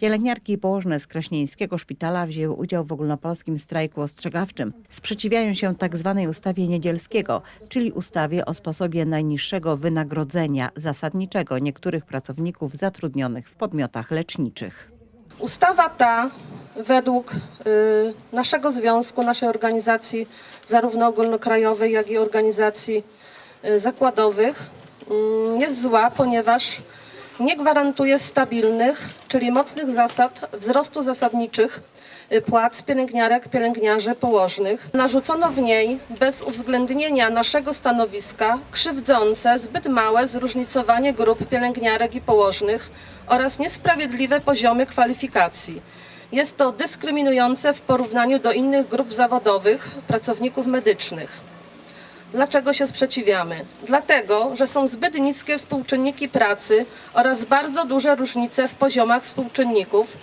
Pielęgniarki i położne z Kraśnieńskiego Szpitala wzięły udział w ogólnopolskim strajku ostrzegawczym. Sprzeciwiają się tzw. ustawie Niedzielskiego, czyli ustawie o sposobie najniższego wynagrodzenia zasadniczego niektórych pracowników zatrudnionych w podmiotach leczniczych. Ustawa ta według y, naszego związku, naszej organizacji, zarówno ogólnokrajowej, jak i organizacji y, zakładowych, mm, jest zła, ponieważ nie gwarantuje stabilnych, czyli mocnych zasad wzrostu zasadniczych y, płac pielęgniarek, pielęgniarzy, położnych. Narzucono w niej bez uwzględnienia naszego stanowiska krzywdzące zbyt małe zróżnicowanie grup pielęgniarek i położnych oraz niesprawiedliwe poziomy kwalifikacji. Jest to dyskryminujące w porównaniu do innych grup zawodowych pracowników medycznych. Dlaczego się sprzeciwiamy? Dlatego, że są zbyt niskie współczynniki pracy oraz bardzo duże różnice w poziomach współczynników,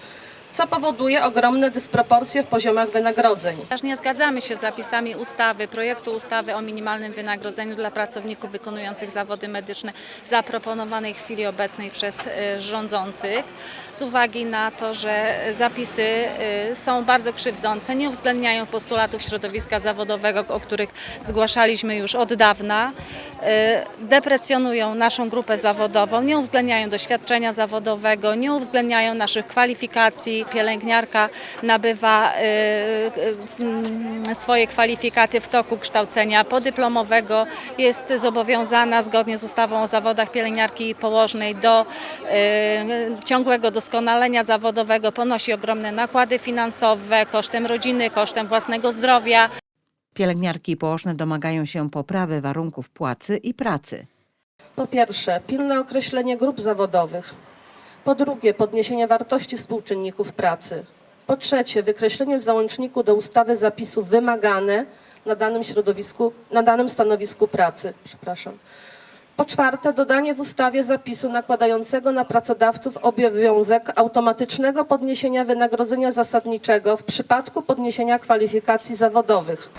co powoduje ogromne dysproporcje w poziomach wynagrodzeń. Ponieważ nie zgadzamy się z zapisami ustawy, projektu ustawy o minimalnym wynagrodzeniu dla pracowników wykonujących zawody medyczne zaproponowanej w chwili obecnej przez e, rządzących z uwagi na to, że zapisy e, są bardzo krzywdzące, nie uwzględniają postulatów środowiska zawodowego, o których zgłaszaliśmy już od dawna, e, deprecjonują naszą grupę zawodową, nie uwzględniają doświadczenia zawodowego, nie uwzględniają naszych kwalifikacji. Pielęgniarka nabywa e, e, mm, swoje kwalifikacje w toku kształcenia podyplomowego, jest zobowiązana zgodnie z ustawą o zawodach pielęgniarki i położnej do ciągłego doskonalenia zawodowego, ponosi ogromne nakłady finansowe kosztem rodziny, kosztem własnego zdrowia. Pielęgniarki i położne domagają się poprawy warunków płacy i pracy. Po pierwsze, pilne określenie grup zawodowych. Po drugie, podniesienie wartości współczynników pracy. Po trzecie, wykreślenie w załączniku do ustawy zapisów wymagane na danym środowisku, na danym stanowisku pracy. Przepraszam. Po czwarte, dodanie w ustawie zapisu nakładającego na pracodawców obowiązek automatycznego podniesienia wynagrodzenia zasadniczego w przypadku podniesienia kwalifikacji zawodowych.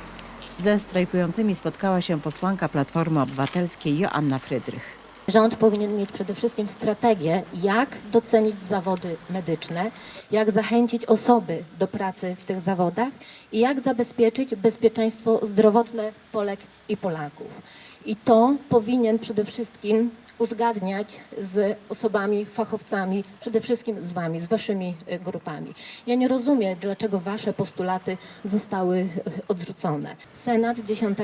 Ze strajkującymi spotkała się posłanka Platformy Obywatelskiej Joanna Frydrych. Rząd powinien mieć przede wszystkim strategię, jak docenić zawody medyczne, jak zachęcić osoby do pracy w tych zawodach i jak zabezpieczyć bezpieczeństwo zdrowotne Polek i Polaków. I to powinien przede wszystkim uzgadniać z osobami, fachowcami, przede wszystkim z Wami, z Waszymi y, grupami. Ja nie rozumiem, dlaczego Wasze postulaty zostały y, odrzucone. Senat 10 y,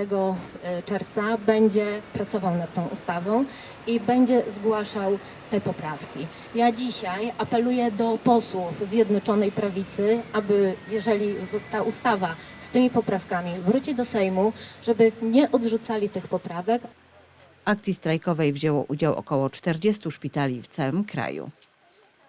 czerwca będzie pracował nad tą ustawą i będzie zgłaszał te poprawki. Ja dzisiaj apeluję do posłów Zjednoczonej Prawicy, aby jeżeli ta ustawa z tymi poprawkami wróci do Sejmu, żeby nie odrzucali tych poprawek, akcji strajkowej wzięło udział około 40 szpitali w całym kraju.